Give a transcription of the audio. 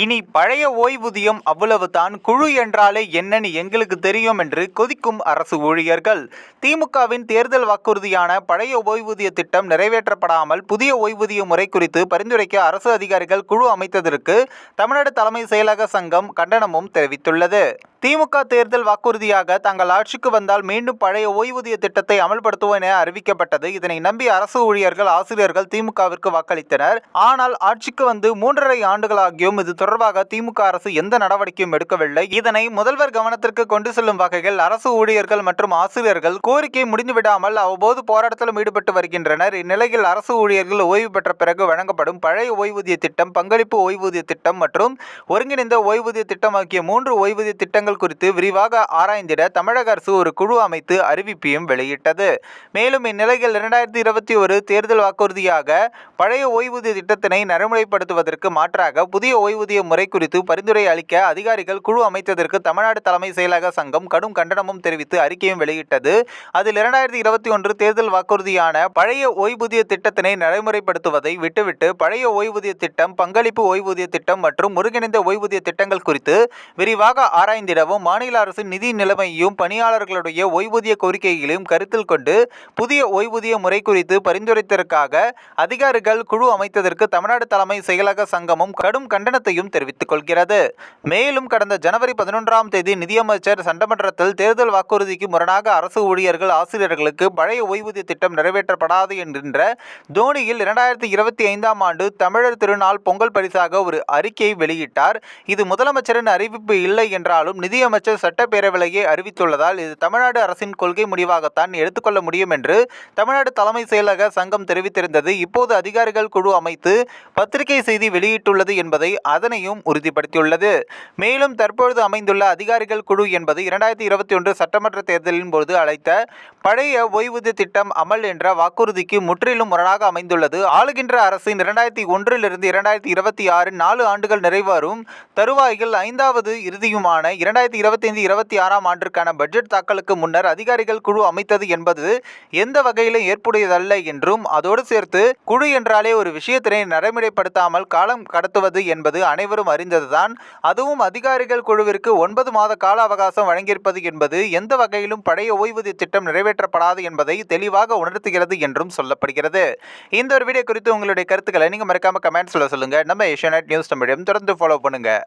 இனி பழைய ஓய்வூதியம் அவ்வளவுதான் குழு என்றாலே என்னன்னு எங்களுக்கு தெரியும் என்று கொதிக்கும் அரசு ஊழியர்கள். திமுகவின் தேர்தல் வாக்குறுதியான பழைய ஓய்வூதிய திட்டம் நிறைவேற்றப்படாமல் புதிய ஓய்வூதிய முறை குறித்து பரிந்துரைக்க அரசு அதிகாரிகள் குழு அமைத்ததற்கு தமிழ்நாடு தலைமை செயலக சங்கம் கண்டனமும் தெரிவித்துள்ளது. திமுக தேர்தல் வாக்குறுதியாக தாங்கள் ஆட்சிக்கு வந்தால் மீண்டும் பழைய ஓய்வூதிய திட்டத்தை அமல்படுத்துவோம் என அறிவிக்கப்பட்டது. இதனை நம்பி அரசு ஊழியர்கள் ஆசிரியர்கள் திமுகவிற்கு வாக்களித்தனர். ஆனால் ஆட்சிக்கு வந்து மூன்றரை ஆண்டுகளாகியும் இது தொடர்பாக திமுக அரசு எந்த நடவடிக்கையும் எடுக்கவில்லை. இதனை முதல்வர் கவனத்திற்கு கொண்டு செல்லும் வகையில் அரசு ஊழியர்கள் மற்றும் ஆசிரியர்கள் கோரிக்கை முடிந்துவிடாமல் அவ்வப்போது போராட்டத்திலும் ஈடுபட்டு வருகின்றனர். இந்நிலையில் அரசு ஊழியர்கள் ஓய்வு பெற்ற பிறகு வழங்கப்படும் பழைய ஓய்வூதிய திட்டம் பங்களிப்பு ஓய்வூதிய திட்டம் மற்றும் ஒருங்கிணைந்த ஓய்வூதிய திட்டம் ஆகிய மூன்று ஓய்வூதிய திட்டங்கள் குறித்து விரிவாக ஆராய்ந்திட தமிழக அரசு ஒரு குழு அமைத்து அறிவிப்பையும் வெளியிட்டது. மேலும் இந்நிலையில் இரண்டாயிரத்தி இருபத்தி ஒரு தேர்தல் வாக்குறுதியாக பழைய ஓய்வூதிய திட்டத்தினை நடைமுறைப்படுத்துவதற்கு மாற்றாக புதிய ஓய்வூதிய முறை குறித்து பரிந்துரை அளிக்க அதிகாரிகள் குழு அமைத்ததற்கு தமிழ்நாடு தலைமை செயலக சங்கம் கடும் கண்டனமும் தெரிவித்து அறிக்கையும் வெளியிட்டது. அதில் இரண்டாயிரத்தி இருபத்தி ஒன்று தேர்தல் வாக்குறுதியான பழைய ஓய்வூதிய திட்டத்தினை நடைமுறைப்படுத்துவதை விட்டுவிட்டு பழைய ஓய்வூதிய திட்டம் பங்களிப்பு ஓய்வூதிய திட்டம் மற்றும் ஒருங்கிணைந்த ஓய்வூதிய திட்டங்கள் குறித்து விரிவாக ஆராய்ந்திட நிலவும் மாநில அரசின் நிதி நிலைமையையும் பணியாளர்களுடைய ஓய்வூதிய கோரிக்கைகளையும் கருத்தில் கொண்டு புதிய ஓய்வூதிய முறை குறித்து பரிந்துரைத்ததற்காக அதிகாரிகள் குழு அமைத்ததற்கு தமிழ்நாடு தலைமை செயலக சங்கமும் கடும் கண்டனத்தையும் தெரிவித்துக் கொள்கிறது. மேலும் கடந்த ஜனவரி பதினொன்றாம் தேதி நிதியமைச்சர் சட்டமன்றத்தில் தேர்தல் வாக்குறுதிக்கு முரணாக அரசு ஊழியர்கள் ஆசிரியர்களுக்கு பழைய ஓய்வூதிய திட்டம் நிறைவேற்றப்படாது என்கின்ற தோனியில் இரண்டாயிரத்தி இருபத்தி ஐந்தாம் ஆண்டு தமிழர் திருநாள் பொங்கல் பரிசாக ஒரு அறிக்கையை வெளியிட்டார். இது முதலமைச்சரின் அறிவிப்பு இல்லை என்றாலும் நிதி நிதியமைச்சர் சட்டப்பேரவையிலேயே அறிவித்துள்ளதால் இது தமிழ்நாடு அரசின் கொள்கை முடிவாகத்தான் எடுத்துக்கொள்ள முடியும் என்று தமிழ்நாடு தலைமை செயலக சங்கம் தெரிவித்திருந்தது. இப்போது அதிகாரிகள் குழு அமைத்து பத்திரிகை செய்தி வெளியிட்டுள்ளது என்பதை அதனையும் உறுதிப்படுத்தியுள்ளது. மேலும் தற்பொழுது அமைந்துள்ள அதிகாரிகள் குழு என்பது இரண்டாயிரத்தி இருபத்தி ஒன்று சட்டமன்ற தேர்தலின் போது அழைத்த பழைய ஓய்வூதிய திட்டம் அமல் என்ற வாக்குறுதிக்கு முற்றிலும் முரணாக அமைந்துள்ளது. ஆளுகின்ற அரசின் இரண்டாயிரத்தி ஒன்றிலிருந்து இரண்டாயிரத்தி இருபத்தி ஆறு நாலு ஆண்டுகள் நிறைவரும் தருவாயில் ஐந்தாவது இறுதியுமான இரண்டாயிரத்தி இருபத்தி ஐந்து இருபத்தி ஆறாம் ஆண்டிற்கான பட்ஜெட் தாக்கலுக்கு முன்னர் அதிகாரிகள் குழு அமைத்தது என்பது எந்த வகையிலும் ஏற்புடையதல்ல என்றும் அதோடு சேர்த்து குழு என்றாலே ஒரு விஷயத்தினை நடைமுறைப்படுத்தாமல் காலம் கடத்துவது என்பது அனைவரும் அறிந்ததுதான். அதுவும் அதிகாரிகள் குழுவிற்கு ஒன்பது மாத கால அவகாசம் வழங்கியிருப்பது என்பது எந்த வகையிலும் பழைய ஓய்வூதிய திட்டம் நிறைவேற்றப்படாது என்பதை தெளிவாக உணர்த்துகிறது என்றும் சொல்லப்படுகிறது. இந்த ஒரு வீடியோ குறித்து உங்களுடைய கருத்துக்களை நீங்கள் மறக்காம கமெண்ட்ஸில் சொல்லுங்க. நம்ம ஏஷியா நியூஸ் தமிழையும் தொடர்ந்து ஃபாலோ பண்ணுங்கள்